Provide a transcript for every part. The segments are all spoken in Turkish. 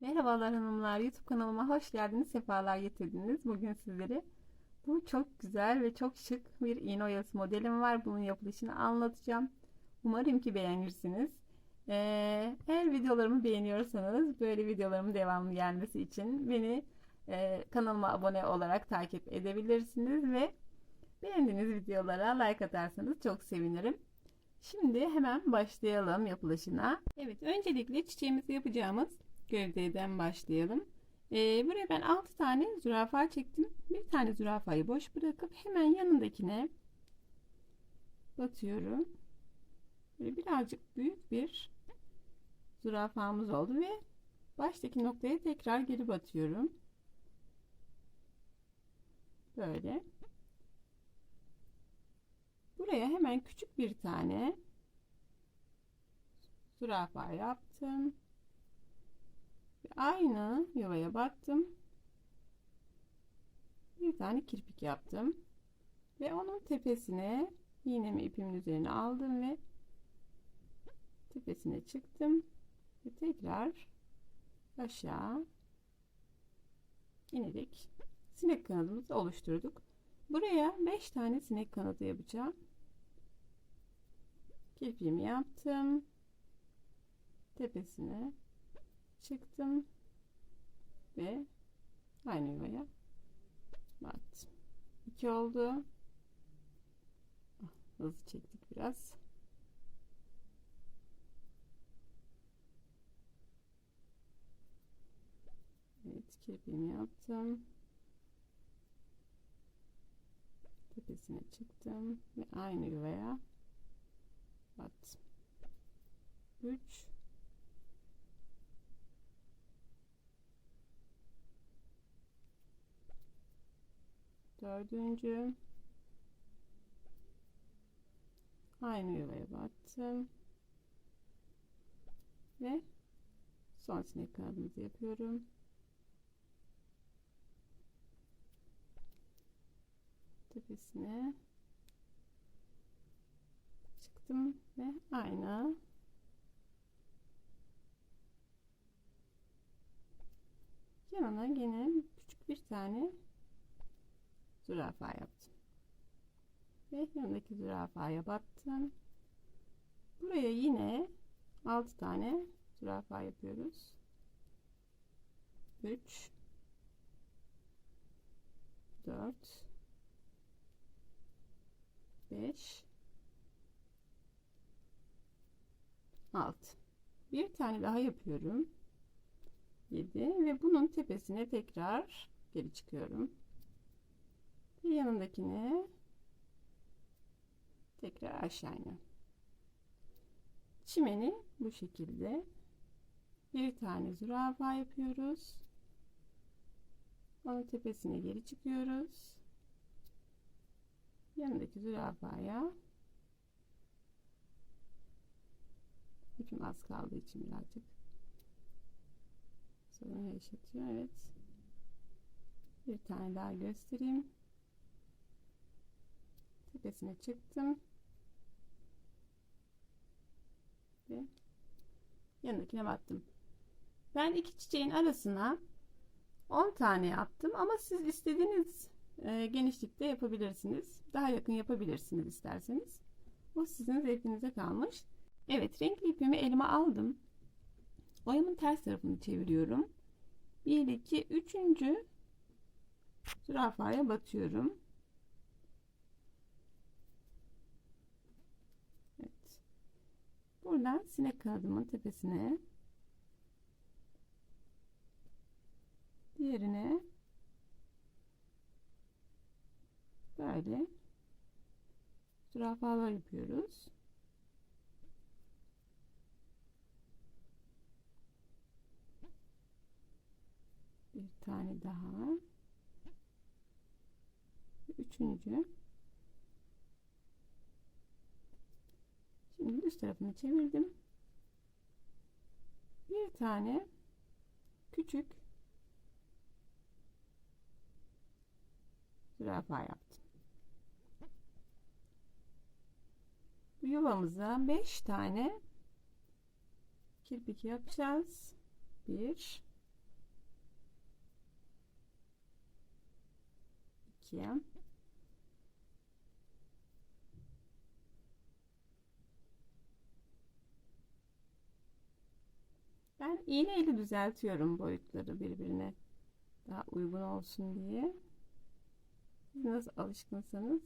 Merhabalar hanımlar, YouTube kanalıma hoş geldiniz, sefalar getirdiniz. Bugün sizlere bu çok güzel ve çok şık bir iğne oyası modelim var. Bunun yapılışını anlatacağım. Umarım ki beğenirsiniz. Ee, eğer videolarımı beğeniyorsanız böyle videolarımın devamlı gelmesi için beni e, kanalıma abone olarak takip edebilirsiniz ve beğendiğiniz videolara like atarsanız çok sevinirim. Şimdi hemen başlayalım yapılışına. Evet, öncelikle çiçeğimizi yapacağımız gövdeden başlayalım. Ee, buraya ben 6 tane zürafa çektim. Bir tane zürafayı boş bırakıp hemen yanındakine batıyorum. Böyle birazcık büyük bir zürafamız oldu ve baştaki noktaya tekrar geri batıyorum. Böyle. Buraya hemen küçük bir tane zürafa yaptım. Aynı yuvaya battım. Bir tane kirpik yaptım. Ve onun tepesine iğnemi ipimin üzerine aldım ve tepesine çıktım. Ve tekrar aşağı inerek sinek kanadımızı oluşturduk. Buraya 5 tane sinek kanadı yapacağım. Kirpiğimi yaptım. Tepesine çıktım ve aynı yuvaya battım. 2 oldu. Ah, Hızlı çektik biraz. Evet, kirpiğimi yaptım. Tepesine çıktım ve aynı yuvaya battım. 3 dördüncü. Aynı yuvaya battım ve son sinek kanadımızı yapıyorum. Tepesine çıktım ve aynı yanına yine küçük bir tane zürafa yaptım. Ve yanındaki zürafaya battım. Buraya yine 6 tane zürafa yapıyoruz. 3 4 5 6 bir tane daha yapıyorum 7 ve bunun tepesine tekrar geri çıkıyorum ve yanındakine tekrar aşağı iniyorum. Çimeni bu şekilde bir tane zürafa yapıyoruz. Onun tepesine geri çıkıyoruz. Yanındaki zürafaya ipim az kaldığı için birazcık sorun yaşatıyor. Evet. Bir tane daha göstereyim tepesine çıktım. Ve yanındakine battım ben iki çiçeğin arasına 10 tane yaptım ama siz istediğiniz e, genişlikte yapabilirsiniz. Daha yakın yapabilirsiniz isterseniz. O sizin zevkinize kalmış. Evet renkli ipimi elime aldım. Oyamın ters tarafını çeviriyorum. 1 2 3. zürafaya batıyorum Buradan sinek kanadımın tepesine diğerine böyle zürafalar yapıyoruz. Bir tane daha. Üçüncü. ters tarafını çevirdim. Bir tane küçük zürafa yaptım. Yuvamıza 5 tane kirpik yapacağız. 1 2 Ben iğne ile düzeltiyorum boyutları birbirine daha uygun olsun diye. Siz nasıl alışkınsanız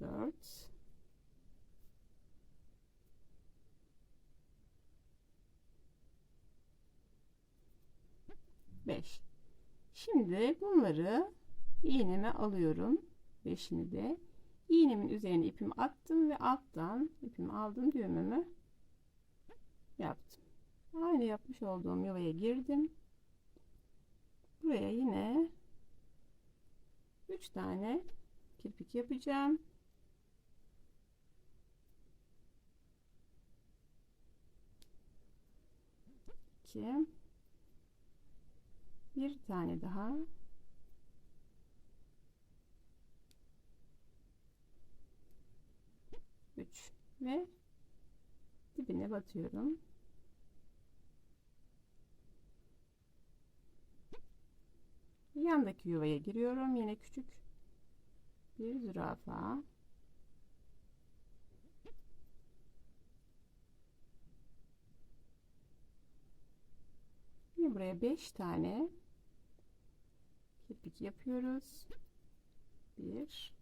4 5 Şimdi bunları iğneme alıyorum. 5'ini de iğnemin üzerine ipimi attım ve alttan ipimi aldım düğümümü yaptım. Aynı yapmış olduğum yuvaya girdim. Buraya yine 3 tane kirpik yapacağım. Bir tane daha. Üç ve dibine batıyorum. Yandaki yuvaya giriyorum. Yine küçük bir zürafa. Yine buraya 5 tane kirpik yapıyoruz. 1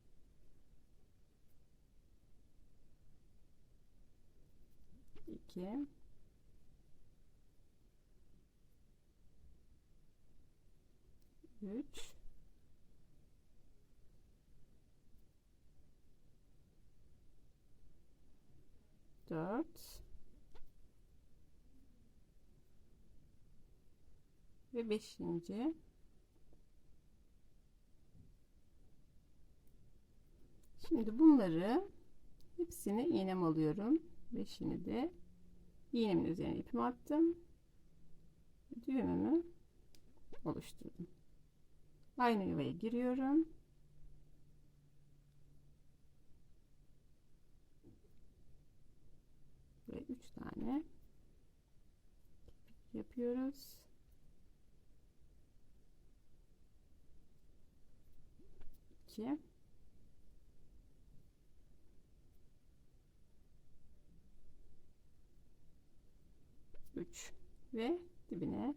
2 3 4 ve 5. Şimdi bunları hepsini iğnem alıyorum. 5'ini de iğnemin üzerine ipimi attım. Düğümümü oluşturdum. Aynı yuvaya giriyorum. Ve 3 tane yapıyoruz. İki. Üç ve dibine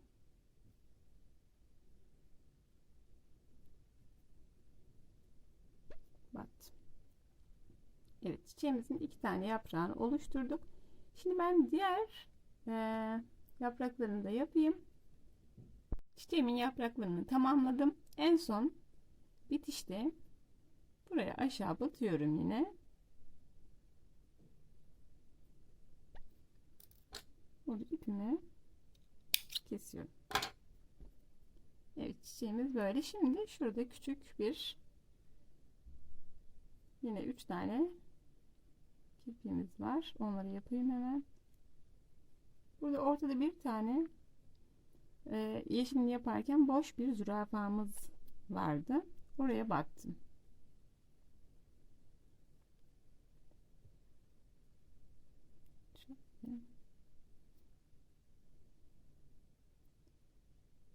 battım. Evet çiçeğimizin iki tane yaprağını oluşturduk. Şimdi ben diğer e, yapraklarını da yapayım. Çiçeğimin yapraklarını tamamladım. En son bitişte buraya aşağı batıyorum yine. Burada ipimi kesiyorum. Evet çiçeğimiz böyle. Şimdi şurada küçük bir yine üç tane kirpiğimiz var. Onları yapayım hemen. Burada ortada bir tane e, yeşilini yaparken boş bir zürafamız vardı. Oraya baktım. Şöyle.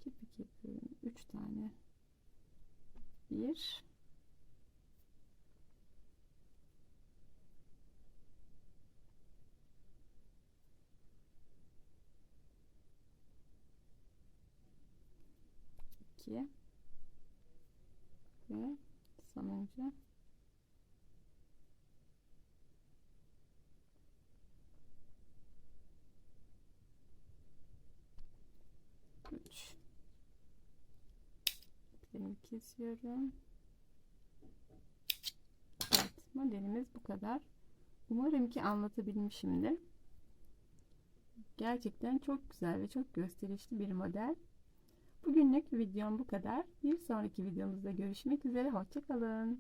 Kirpik yapıyorum. Üç tane. Bir. iki ve sonuncu üç kesiyorum evet modelimiz bu kadar umarım ki anlatabilmişimdir gerçekten çok güzel ve çok gösterişli bir model Bugünlük videom bu kadar. Bir sonraki videomuzda görüşmek üzere. Hoşçakalın.